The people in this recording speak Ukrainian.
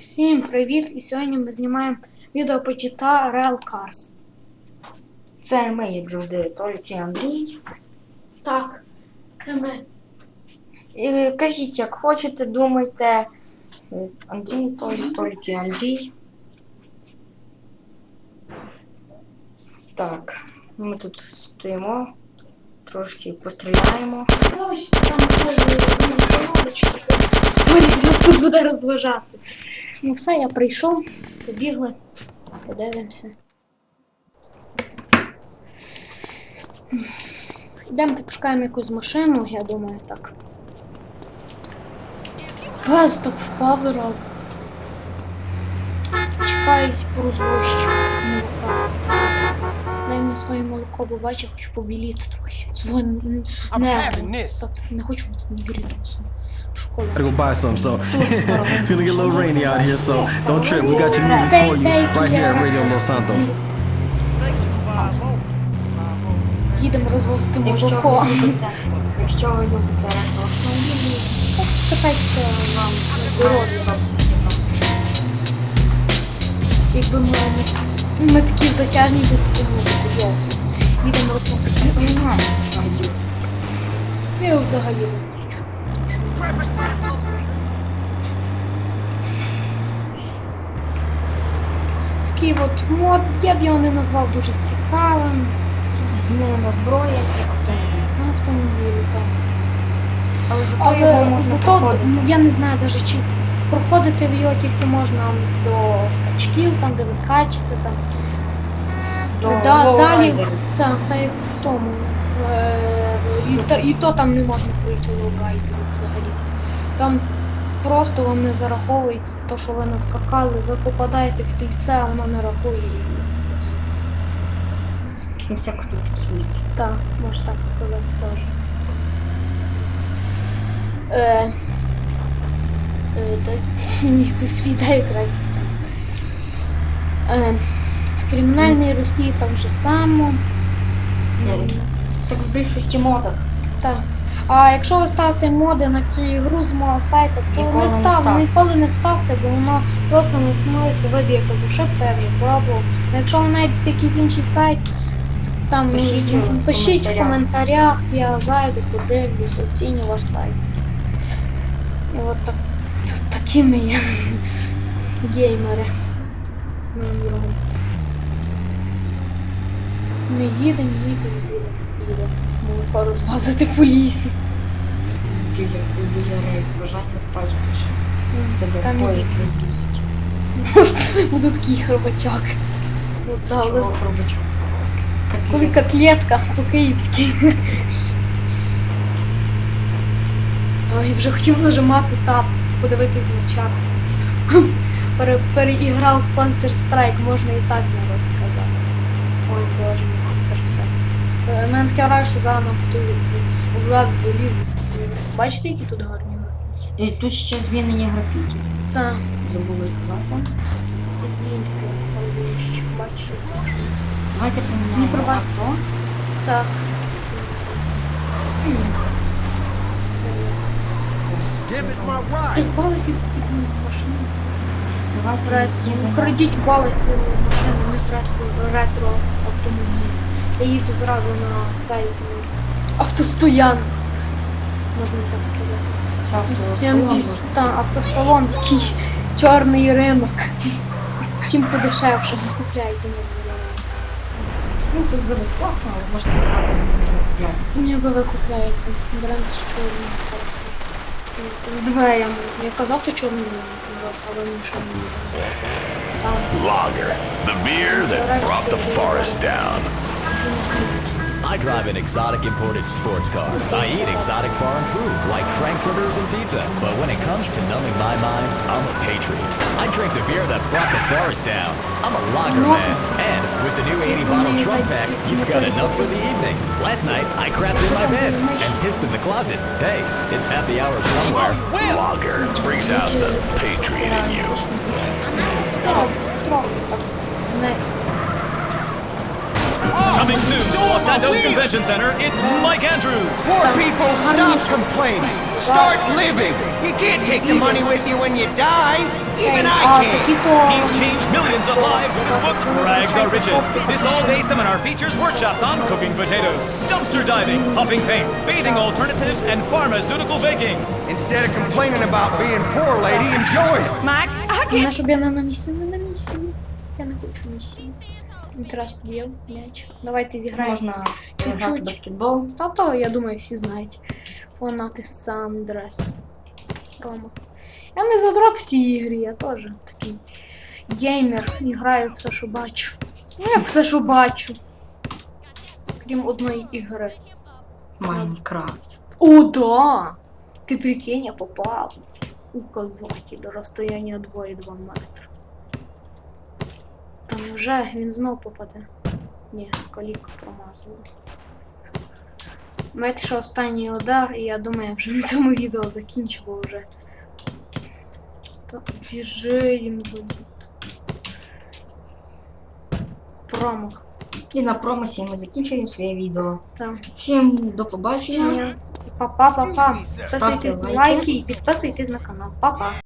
Всім привіт! І сьогодні ми знімаємо відео по Real Cars. Це ми, як завжди, Толік і Андрій. Так, це ми. І кажіть, як хочете, думайте. Андрій, Толік, Толік і Андрій. Так, ми тут стоїмо, трошки постріляємо. Ось там коробочки. Толік нас тут буде розважати. Ну все, я прийшов, побігли, подивимося. Йдемо пошукаємо якусь машину, я думаю, так. Газ так впав рав. Чекай розвозчик. Дай мені своє молоко, бо бачу, хочу побіліти трохи. I'm не. Та- Не хочу бути нігрітусом. Gotta go buy some, so it's gonna get a little rainy out here, so don't trip. We got your music for you right here at Radio Los Santos. Їдемо розвозити молоко. якщо ви любите ретроавтомобілі, Катайтеся вам здоров'я. Якби ми, ми такі затяжні до таку музику. Їдемо розвозити. Я взагалі не хочу. Такий от мод, я б його не назвав дуже цікавим. Тут змінена зброя, як автомобіль. Автомобілі, так. Але зато його можна зато проходити. я не знаю навіть чи проходити в його тільки можна до скачків, там де ви скачете, там. До Да- далі, так, та як в тому. Е, і, то, і то там не можна пройти лоурайдеру взагалі. Там просто вам не зараховується те, що ви наскакали, ви попадаєте в кільце, а воно не рахує. Всяку тут хвіст. Так, можна так сказати теж. Е, е, мені якось відео. Е, в кримінальній Росії там же само. Ну, Так в більшості модах. Так. А якщо ви ставите моди на цю ігру з мого сайту, то Ніколи не не став, ставте. ніколи не ставте, бо воно просто не існується, виб'є якось ошибка, я вже пробував. Якщо ви знайдете якийсь інший сайт, там Пишіть пишіть в коментарях. я зайду, подивлюсь, оціню ваш сайт. І от так, такі ми є геймери з моїм другом. Ми їдемо, їдемо, їдемо, їдемо. Молоко розвозити по лісі. Біля бажання впасть, що тебе Там і поїзд такий хробачок. Чого хробачок? Коли котлетка по-київськи. Ой, вже хотів нажимати тап, подивитись значок. Пере, переіграв в Counter-Strike, можна і так народ сказати. Ой боже, Counter-Strike. Е, Мене таке враження, що заново хтось взад заліз. Бачите, які тут гарні? І тут ще змінені графіки. Це Забули сказати. бачиш. Давайте Не поміняємо авто. Так. Give it my Ти right. в Баласі в такі машини. Давайте Ретро. Крадіть в Баласі машини, не ретро, ретро автомобілі. Я їду зразу на цей автостоян. Можна так сказати. Це авто. Я надіюсь, там автосалон такий чорний ринок. Чим подешевше, не купляйте на зеленому. Ну тут за безплатно, але можна сказати, не. Мені би ви купляєте. Бренд з чорним. З дверями. Я казав, то чорний ринок, але ніщо не. Lager, the beer that brought the forest down. I drive an exotic imported sports car. I eat exotic foreign food, like frankfurters and pizza. But when it comes to numbing my mind, I'm a patriot. I drink the beer that brought the forest down. I'm a lager man. And with the new 80 bottle trunk pack, you've got enough for the evening. Last night, I crapped in my bed and pissed in the closet. Hey, it's happy hour somewhere. Lager brings out the patriot in you. Coming soon. Los Santos Convention Center, it's Mike Andrews. Poor people, stop complaining. Start living. You can't take the money with you when you die. Even I А, такі то... He's changed millions of lives with his book, Rags Are Riches. This all-day seminar features workshops on cooking potatoes, dumpster diving, huffing paint, bathing alternatives, and pharmaceutical baking. Instead of complaining about being poor, lady, enjoy it. Головне, щоб я не на місці, не на місці. Я не хочу місії. Інтерес поб'єв м'яч. Давайте зіграємо. Можна грати баскетбол. Та то, я думаю, всі знають. Фанати Сандрес. Рома. Я не задрот в тій ігрі, я теж такий геймер. І граю все, що бачу. Ну як все, що бачу. Крім одної ігри. Майнкрафт. О, да! Ти прикинь, я попав. Указатель розстояння 2,2 метра. Невже він знов попаде? Ні, коліка промазала. Давайте що останній удар, і я думаю, я вже на цьому відео закінчу, бо вже. Біжи їм буде. Промах. І на промосі ми закінчуємо своє відео. Там. Всім до побачення. Па-па-па-па. Підписуйтесь лайки і підписуйтесь на канал. Па-па.